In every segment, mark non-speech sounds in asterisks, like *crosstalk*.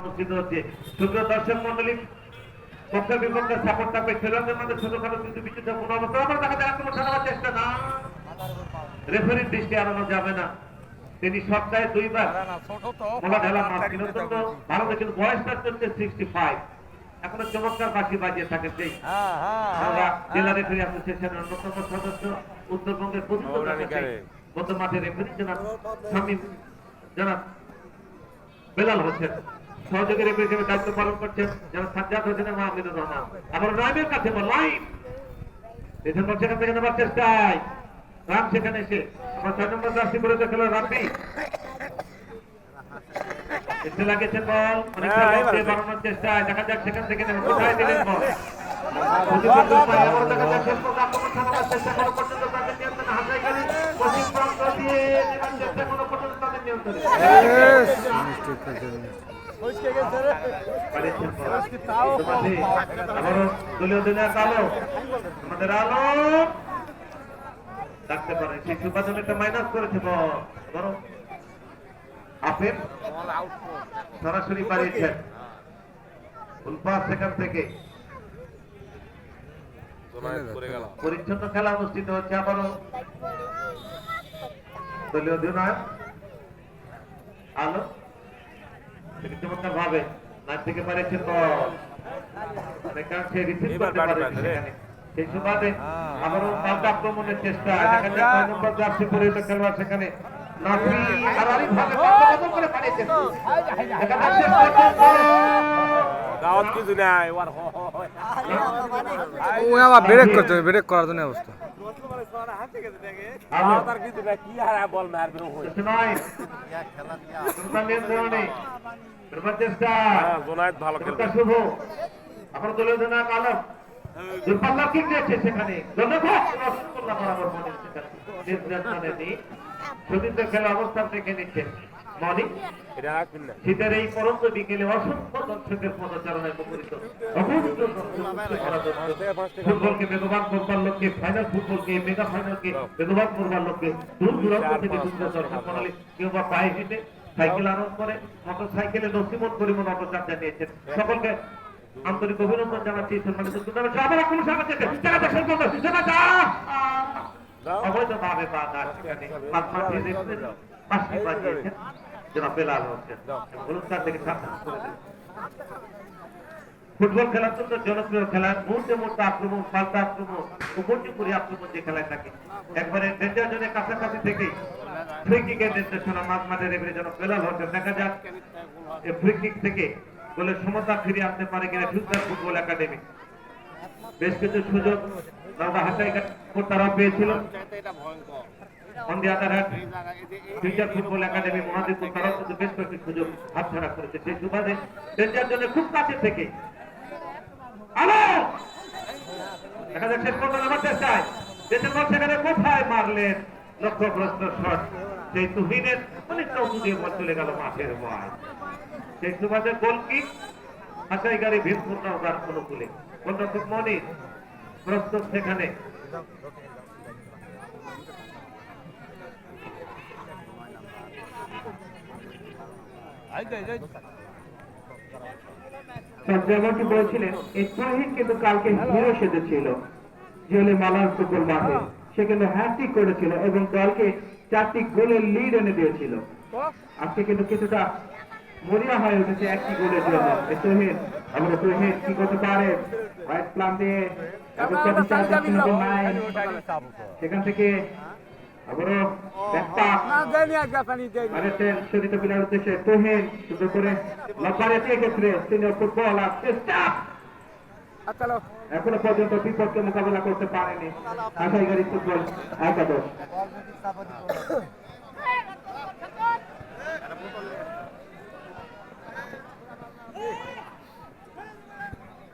অনুষ্ঠিত হচ্ছে। সুপ্রিয় দর্শক মন্ডলী পক্ষ বিপক্ষের সাপোর্ট থাকবে। খেলোয়াড়দের মধ্যে ছোটখাটো কিন্তু বিচিত্রপূর্ণ অবস্থা আবার দেখা যায় আক্রমণ চালাবার চেষ্টা না। রেফারির দৃষ্টি এড়ানো যাবে না। তিনি সপ্তাহে দুইবার মোলা ঢেলা মাছ অত্যন্ত ভালো কিন্তু বয়সটা চলছে সিক্সটি ফাইভ এখনও চমৎকার বাসি বাজিয়ে থাকে সেই আমরা জেলা রেফারি অ্যাসোসিয়েশনের অন্যতম সদস্য উত্তরবঙ্গের প্রতিষ্ঠা গত মাঠে রেফারি জনাব জনাব বেলাল হোসেন। সহযোগী রেফারি হিসেবে দায়িত্ব পালন করছেন যেন সাজ্জাদ হোসেনের মাহমুদুর রহমান। আবার রাইমের কাছে লাইন দেখুন বল সেখান থেকে নেবার চেষ্টায়? রাম সেখানে এসে আমরা ছয় নম্বর জার্সি করে দেখল রাব্বি এসে লাগেছেন বল অনেকটা হ্যাঁ, লং দিয়ে এবার- বাড়ানোর চেষ্টায়। দেখা যাক সেখান থেকে নেবে কোথায় দিলেন বল। চেষ্টা করো পর্যন্ত তাদের নিয়ন্ত্রণে সরাসরি বাড়িয়েছেন ফুলপাস সেখান থেকে পরিচ্ছন্ন খেলা অনুষ্ঠিত হচ্ছে আবারও দলীয় অধিনায়ক আলো তিনি চমৎকার ভাবে নাচ থেকে পারেছেন বল। অনেকাংশে রিসিভ করতে বাড়ি পারেন বাঁধে রে। সেখানে। সেই সুবাদে আবারও পাল্টা আক্রমণের চেষ্টা। যা, দেখা যায় যা। নম্বর জার্সি পরিহিত খেলোয়াড় সেখানে। নাফি হারারি ভাবে পাল্টা করে পাঠিয়েছেন দেখা যাচ্ছে প্রথম দাওয়াত কিছু নাই ওর ও আবার ব্রেক করতে ব্রেক করার জন্য অবস্থা। হ্যাঁ মনে। *laughs* সুদীর্ঘ খেলা অবস্থান থেকে নিচ্ছেন মনি। শীতের এই পরন্ত বিকেলে অসংখ্য দর্শকের পদচারণায় মুখরিত অভূত দর্শক ভরা দর্শক। ফুটবলকে বেগবান করবার লোককে ফাইনাল ফুটবলকে মেগা ফাইনালকে বেগবান করবার লোককে দূর দূরান্ত থেকে সুন্দর দর্শক প্রণালী কেউ বা পায়ে হেঁটে সাইকেল আরোপ করে মোটর সাইকেলে নসিমত পরিমাণ অটোচাপ জানিয়েছেন। সকলকে আন্তরিক অভিনন্দন জানাচ্ছি সম্মানিত। আবার দর্শন করবে যা অবৈধভাবে বাজিয়েছেন। জনাব বেলাল হোসেন। ফুটবল খেলা অত্যন্ত জনপ্রিয় খেলা, মুহূর্তে মুহূর্তে আক্রমণ, পাল্টা আক্রমণ, উপর্যুপুরি আক্রমণ যে খেলায় থাকে। একবারে ডেঞ্জার জনের কাছাকাছি থেকে ফ্রি কিকের নির্দেশনা মাঝ মাঠে রেফারি যেন বেলাল হোসেন দেখা যাক এই ফ্রি কিক থেকে গোলের সমতা ফিরিয়ে আনতে পারে কিনা ফিউচার ফুটবল একাডেমি। বেশ কিছু সুযোগ হাসাই তারা পেয়েছিল। হ্যান্ড ফিউচার ফুটবল একাডেমি মহাদীপুর তারাও কিন্তু বেশ কয়েকটি সুযোগ হাতছাড়া করেছে সেই সুবাদে ডেঞ্জার জন্য খুব কাছে থেকে। আলো! দেখা যাক শেষ পর্যন্ত আমার চেষ্টায়। দেশের বল সেখানে কোথায় মারলেন লক্ষ্যগ্রস্ত শট? সেই তুহিনের অনেকটা উঁচু দিয়ে বল চলে গেল মাঠের বয় সেই সুবাদে গোল কি হাসাই গাড়ি ভীমপূর্ণ অনুকূলে। গোলরক্ষক মনির প্রস্তুত সেখানে। যেমনটি বলেছিলেন এই তাহিদ কিন্তু কালকে হিরো সেজেছিল জিওলে মালার ফুটবল মাঠে সে কিন্তু হ্যাট্রিক করেছিল এবং দলকে চারটি গোলের লিড এনে দিয়েছিল। আজকে কিন্তু কিছুটা মরিয়া হয়ে উঠেছে একটি গোলের জন্য। এই আমরা তহিদ কি করতে পারে? রাইট প্লান দিয়ে নাইন। সেখান থেকে আবারও একটা মারেছেন শরীর বিলার উদ্দেশ্যে তোহেন সুন্দর করে লম্বারেছে ক্ষেত্রে সিনিয়র ফুটবলার চেষ্টা। এখনও পর্যন্ত বিপদকে মোকাবেলা করতে পারেনি আশাইগাড়ি ফুটবল একাদশ।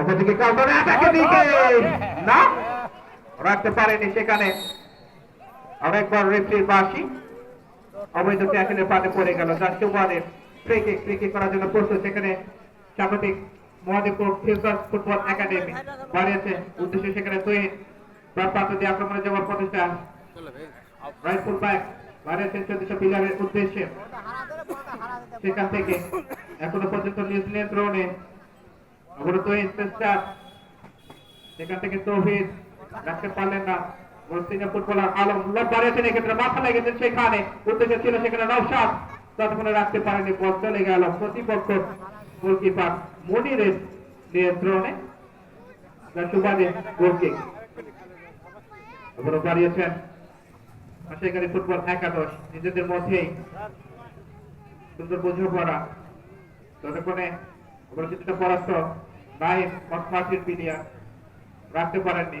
অপরদিকে কাউন্টারে দিকে না রাখতে পারেনি সেখানে। আরেকবার রেফারির বাসি অবৈধ ট্যাকেলের পাতে পড়ে গেল। চারশো ওয়ানে ফ্রি কিক ফ্রি করার জন্য প্রস্তুত। সেখানে স্বাগতিক মহাদেবপুর ফিউচার ফুটবল একাডেমি বাড়িয়েছে উদ্দেশ্য সেখানে তৈরি। তার দিয়ে আক্রমণে যাওয়ার প্রচেষ্টা রাইট ফুল ব্যাক বাইরে ছেচল্লিশ পিলারের উদ্দেশ্যে। সেখান থেকে এখনও পর্যন্ত নিজ নিয়ন্ত্রণে অবরত সেখান থেকে তৌহিদ রাখতে পারলেন না। মুসলিম ফুটবলার আলম লব বাড়িয়েছেন এক্ষেত্রে মাথা লেগেছেন সেখানে। উদ্দেশ্য ছিল সেখানে নৌসাদ ততক্ষণে রাখতে পারেনি বল চলে গেল প্রতিপক্ষ গোলকিপার মনিরের নিয়ন্ত্রণে। সুবাদে গোলকিক। আবারও আশাকারী ফুটবল একাদশ। নিজেদের মধ্যেই সুন্দর বোঝাপড়া। ততক্ষণে আবার কিছুটা পরাস্ত রাখতে পারেননি।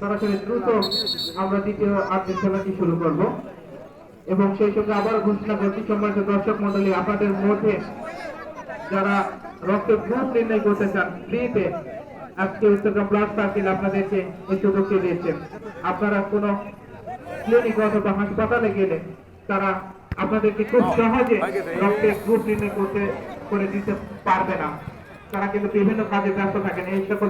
সরাসরি দ্রুত আমরা দ্বিতীয় আর্থিক খেলাটি শুরু করব। এবং সেই সঙ্গে আবার ঘোষণা করছি, সম্মানিত দর্শক মন্ডলী আপনাদের মধ্যে যারা রক্তের গ্রুপ নির্ণয় করতে চান ফ্রিতে আজকে উত্তরগ্রাম ব্লাড সার্কেল আপনাদেরকে এই সুযোগটি দিয়েছেন। আপনারা কোনো ক্লিনিক অথবা হাসপাতালে গেলে তারা আপনাদেরকে খুব সহজে রক্তের গ্রুপ নির্ণয় করতে, করে দিতে পারবে না। তারা কিন্তু বিভিন্ন কাজে ব্যস্ত থাকেন। এই সকল